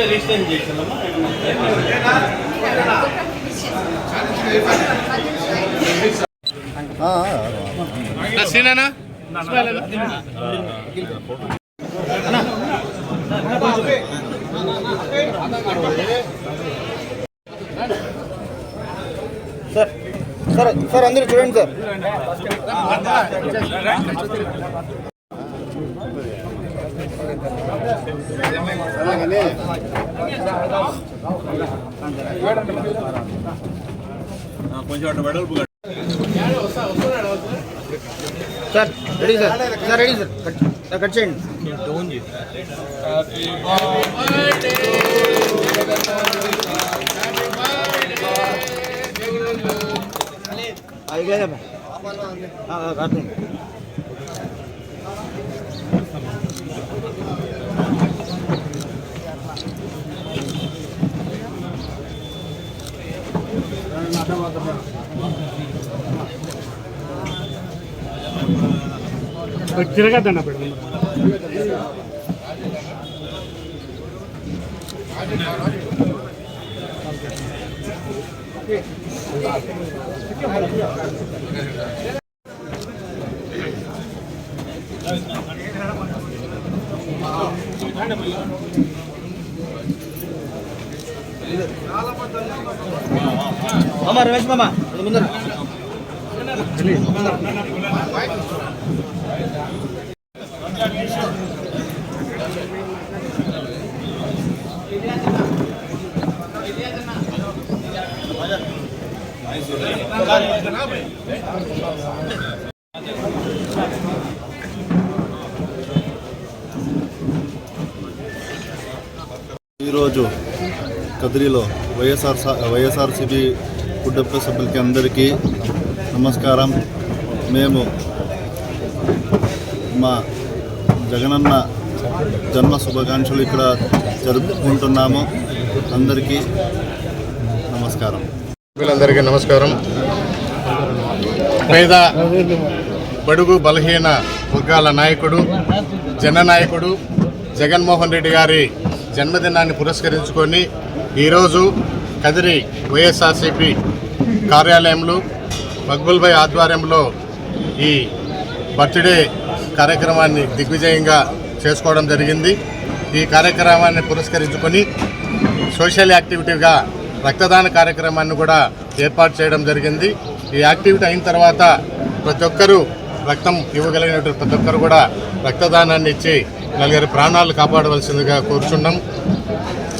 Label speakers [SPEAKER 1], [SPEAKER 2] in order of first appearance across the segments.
[SPEAKER 1] ముందే రిజిస్ట్రేషన్ చేసామమ్మా
[SPEAKER 2] సీనా
[SPEAKER 3] సార్ సార్ సార్ అందరూ చూడండి సార్.
[SPEAKER 1] కొంచెం అటు వెడల్పు
[SPEAKER 3] sir ready sir sir ready sir cut cut చేయండి అయిపోయిందా కాదు
[SPEAKER 4] తిరగద్దన్న పెడదాం
[SPEAKER 3] మామ రమేష్ మామ ముందర
[SPEAKER 5] ఈరోజు కదిరిలో వైఎస్ఆర్ సా- వైఎస్ఆర్సీపీ కుటుంబ సభ్యులకి అందరికీ నమస్కారం. మేము మా జగనన్న జన్మ శుభాకాంక్షలు ఇక్కడ జరుపుకుంటున్నాము. అందరికీ నమస్కారం.
[SPEAKER 2] అందరికీ నమస్కారం. పేద బడుగు బలహీన వర్గాల నాయకుడు జననాయకుడు జగన్మోహన్ రెడ్డి గారి జన్మదినాన్ని పురస్కరించుకొని ఈరోజు కదిరి వైఎస్ఆర్సిపి కార్యాలయంలో మక్బుల్భాయ్ ఆధ్వర్యంలో ఈ బర్త్డే కార్యక్రమాన్ని దిగ్విజయంగా చేసుకోవడం జరిగింది. ఈ కార్యక్రమాన్ని పురస్కరించుకొని సోషల్ యాక్టివిటీగా రక్తదాన కార్యక్రమాన్ని కూడా ఏర్పాటు చేయడం జరిగింది. ఈ యాక్టివిటీ అయిన తర్వాత ప్రతి ఒక్కరూ రక్తం ఇవ్వగలిగినటువంటి ప్రతి ఒక్కరు కూడా రక్తదానాన్ని ఇచ్చి నలుగురి ప్రాణాలు కాపాడవలసిందిగా కోరుచున్నాం.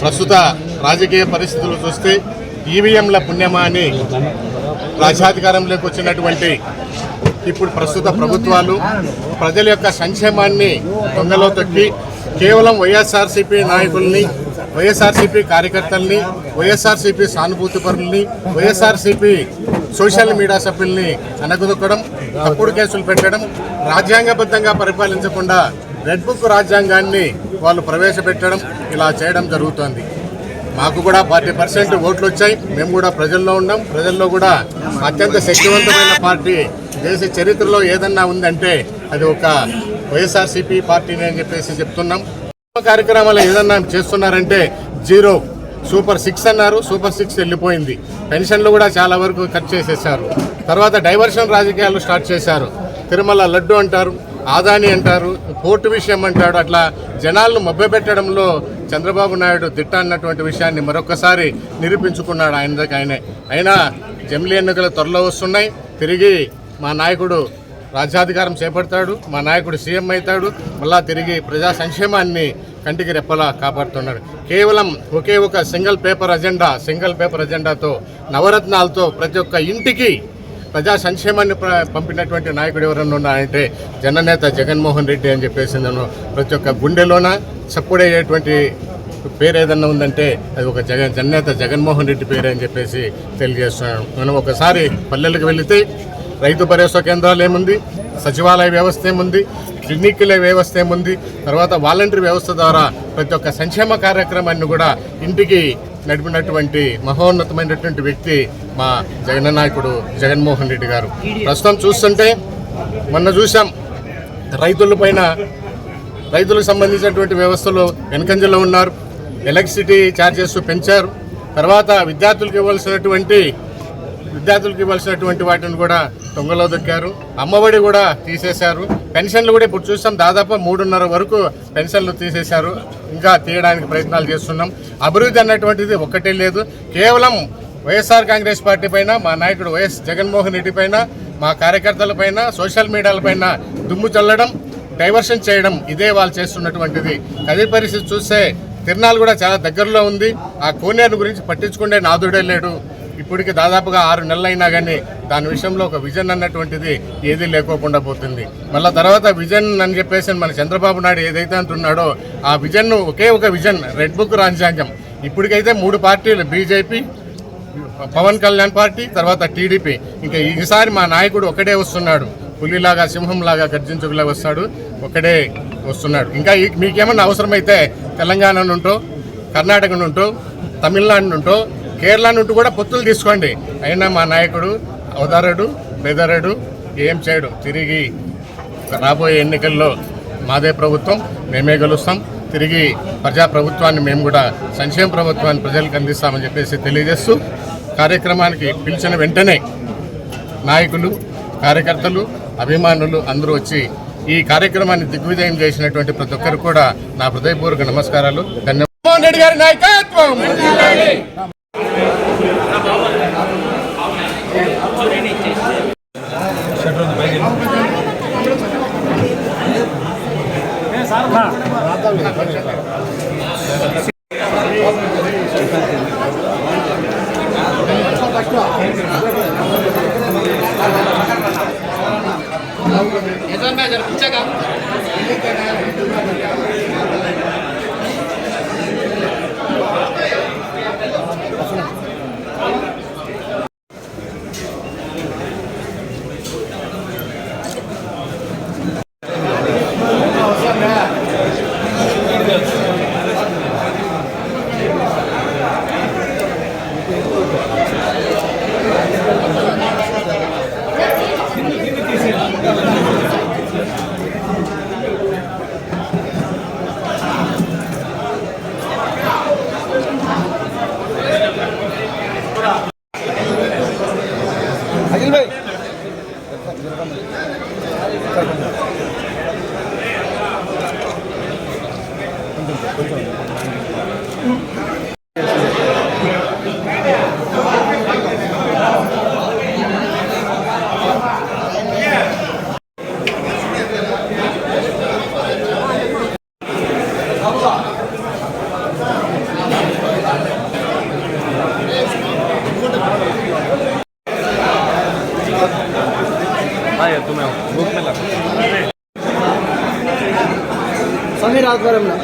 [SPEAKER 2] ప్రస్తుత రాజకీయ పరిస్థితులు చూస్తే ఈవీఎంల పుణ్యమా అని రాజ్యాధికారంలోకి వచ్చినటువంటి ఇప్పుడు ప్రస్తుత ప్రభుత్వాలు ప్రజల యొక్క సంక్షేమాన్ని దొంగలో తొక్కి కేవలం వైఎస్ఆర్సీపీ నాయకుల్ని వైఎస్ఆర్సీపీ కార్యకర్తల్ని వైఎస్ఆర్సీపీ సానుభూతి పరుల్ని వైఎస్ఆర్సీపీ సోషల్ మీడియా సభ్యుల్ని అనగదొక్కడం తప్పుడు కేసులు పెట్టడం రాజ్యాంగబద్ధంగా పరిపాలించకుండా రెడ్ బుక్ రాజ్యాంగాన్ని వాళ్ళు ప్రవేశపెట్టడం ఇలా చేయడం జరుగుతోంది. మాకు కూడా ఫార్టీ పర్సెంట్ ఓట్లు వచ్చాయి. మేము కూడా ప్రజల్లో ఉన్నాం. ప్రజల్లో కూడా అత్యంత శక్తివంతమైన పార్టీ. దేశ చరిత్రలో ఏదన్నా ఉందంటే అది ఒక వైఎస్ఆర్సీపీ పార్టీని అని చెప్పేసి చెప్తున్నాం. కార్యక్రమాలు ఏదన్నా చేస్తున్నారంటే జీరో సూపర్ సిక్స్ అన్నారు. సూపర్ సిక్స్ వెళ్ళిపోయింది. పెన్షన్లు కూడా చాలా వరకు కట్ చేసేసారు. తర్వాత డైవర్షన్ రాజకీయాలు స్టార్ట్ చేశారు. తిరుమల లడ్డు అంటారు ఆదాని అంటారు పోర్టు విషయం అంటాడు. అట్లా జనాలను మభ్యపెట్టడంలో చంద్రబాబు నాయుడు దిట్ట అన్నటువంటి విషయాన్ని మరొకసారి నిరూపించుకున్నాడు ఆయన ఆయనే. అయినా జమిలీ ఎన్నికలు త్వరలో వస్తున్నాయి. తిరిగి మా నాయకుడు రాజ్యాధికారం చేపడతాడు. మా నాయకుడు సీఎం అవుతాడు. మళ్ళా తిరిగి ప్రజా సంక్షేమాన్ని కంటికి రెప్పలా కాపాడుతున్నాడు. కేవలం ఒకే ఒక single paper agenda single paper అజెండాతో నవరత్నాలతో ప్రతి ఒక్క ఇంటికి ప్రజా సంక్షేమాన్ని పంపినటువంటి నాయకుడు ఎవరన్నా ఉన్నారంటే జననేత జగన్మోహన్ రెడ్డి అని చెప్పేసి నేను ప్రతి ఒక్క గుండెలోన చప్పుడయ్యేటువంటి పేరు ఏదన్నా ఉందంటే అది ఒక జగన్ జననేత జగన్మోహన్ రెడ్డి పేరు అని చెప్పేసి తెలియజేస్తున్నాను. మనం ఒకసారి పల్లెలకు వెళితే రైతు భరోసా కేంద్రాలు ఏముంది? సచివాలయ వ్యవస్థ ఏముంది? క్లినిక్ల వ్యవస్థ ఏముంది? తర్వాత వాలంటరీ వ్యవస్థ ద్వారా ప్రతి ఒక్క సంక్షేమ కార్యక్రమాన్ని కూడా ఇంటికి నడిపినటువంటి మహోన్నతమైనటువంటి వ్యక్తి మా జగన్ నాయకుడు జగన్మోహన్ రెడ్డి గారు. ప్రస్తుతం చూస్తుంటే మొన్న చూసాం రైతుల పైన రైతులకు సంబంధించినటువంటి వ్యవస్థలు వెనకంజలో ఉన్నారు. ఎలక్ట్రిసిటీ ఛార్జెస్ పెంచారు. తర్వాత విద్యార్థులకు ఇవ్వాల్సినటువంటి విద్యార్థులకు ఇవ్వాల్సినటువంటి వాటిని కూడా తొంగలో దొక్కారు. అమ్మఒడి కూడా తీసేశారు. పెన్షన్లు కూడా ఇప్పుడు చూస్తాం దాదాపు మూడున్నర వరకు పెన్షన్లు తీసేశారు. ఇంకా తీయడానికి ప్రయత్నాలు చేస్తున్నాం. అభివృద్ధి అన్నటువంటిది ఒక్కటే లేదు. కేవలం వైఎస్ఆర్ కాంగ్రెస్ పార్టీ పైన మా నాయకుడు వైఎస్ జగన్మోహన్ రెడ్డి పైన మా కార్యకర్తల పైన సోషల్ మీడియాల పైన దుమ్ము చల్లడం డైవర్షన్ చేయడం ఇదే వాళ్ళు చేస్తున్నటువంటిది. అదే పరిస్థితి చూస్తే తిరునాలు కూడా చాలా దగ్గరలో ఉంది. ఆ కోనేరు గురించి పట్టించుకునే నాదుడే లేడు. ఇప్పటికి దాదాపుగా ఆరు నెలలు అయినా కానీ దాని విషయంలో ఒక విజన్ అన్నటువంటిది ఏదీ లేకోకుండా పోతుంది. మళ్ళీ తర్వాత విజన్ అని చెప్పేసి మన చంద్రబాబు నాయుడు ఏదైతే అంటున్నాడో ఆ విజన్ ఒకే ఒక విజన్ రెడ్ బుక్ రాజ్యాంగం. ఇప్పటికైతే మూడు పార్టీలు బీజేపీ పవన్ కళ్యాణ్ పార్టీ తర్వాత టీడీపీ. ఇంకా ఈసారి మా నాయకుడు ఒకడే వస్తున్నాడు. పులిలాగా సింహంలాగా గర్జించుకులాగా వస్తాడు. ఒకడే వస్తున్నాడు. ఇంకా మీకేమన్నా అవసరమైతే తెలంగాణ నుంటో కర్ణాటక నుంటో తమిళనాడు నుంటో కేరళ నుండి కూడా పొత్తులు తీసుకోండి. అయినా మా నాయకుడు అవదారుడు బెదరడు ఏం చేయడు. తిరిగి రాబోయే ఎన్నికల్లో మాదే ప్రభుత్వం మేమే గెలుస్తాం. తిరిగి ప్రజా ప్రభుత్వాన్ని మేము కూడా సంక్షేమ ప్రభుత్వాన్ని ప్రజలకు అందిస్తామని చెప్పేసి తెలియజేస్తూ కార్యక్రమానికి పిలిచిన వెంటనే నాయకులు కార్యకర్తలు అభిమానులు అందరూ వచ్చి ఈ కార్యక్రమాన్ని దిగ్విజయం చేసినటువంటి ప్రతి ఒక్కరు కూడా నా హృదయపూర్వక నమస్కారాలు. ధన్యవాదాలు. రెడ్డి గారి నాయకత్వం!
[SPEAKER 3] అఖిల్ సమీర్ ఆధ్వర్యంలో.